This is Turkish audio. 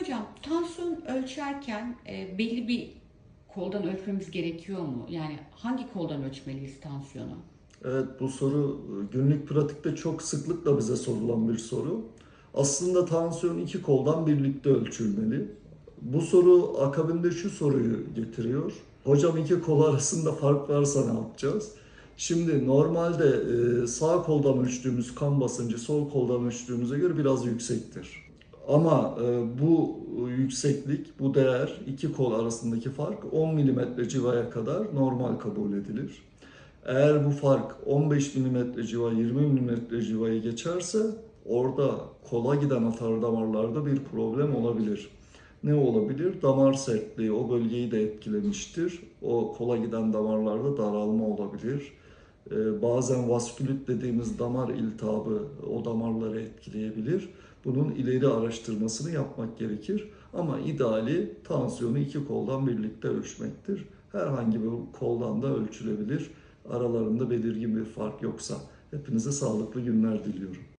Hocam tansiyon ölçerken e, belli bir koldan ölçmemiz gerekiyor mu? Yani hangi koldan ölçmeliyiz tansiyonu? Evet bu soru e, günlük pratikte çok sıklıkla bize sorulan bir soru. Aslında tansiyon iki koldan birlikte ölçülmeli. Bu soru akabinde şu soruyu getiriyor. Hocam iki kol arasında fark varsa ne yapacağız? Şimdi normalde e, sağ koldan ölçtüğümüz kan basıncı sol koldan ölçtüğümüze göre biraz yüksektir. Ama e, bu yükseklik, bu değer iki kol arasındaki fark 10 mm civaya kadar normal kabul edilir. Eğer bu fark 15 mm civa, 20 mm civayı geçerse orada kola giden atar damarlarda bir problem olabilir. Ne olabilir? Damar sertliği o bölgeyi de etkilemiştir. O kola giden damarlarda daralma olabilir. Ee, bazen vaskülit dediğimiz damar iltihabı o damarları etkileyebilir. Bunun ileri araştırmasını yapmak gerekir. Ama ideali tansiyonu iki koldan birlikte ölçmektir. Herhangi bir koldan da ölçülebilir aralarında belirgin bir fark yoksa. Hepinize sağlıklı günler diliyorum.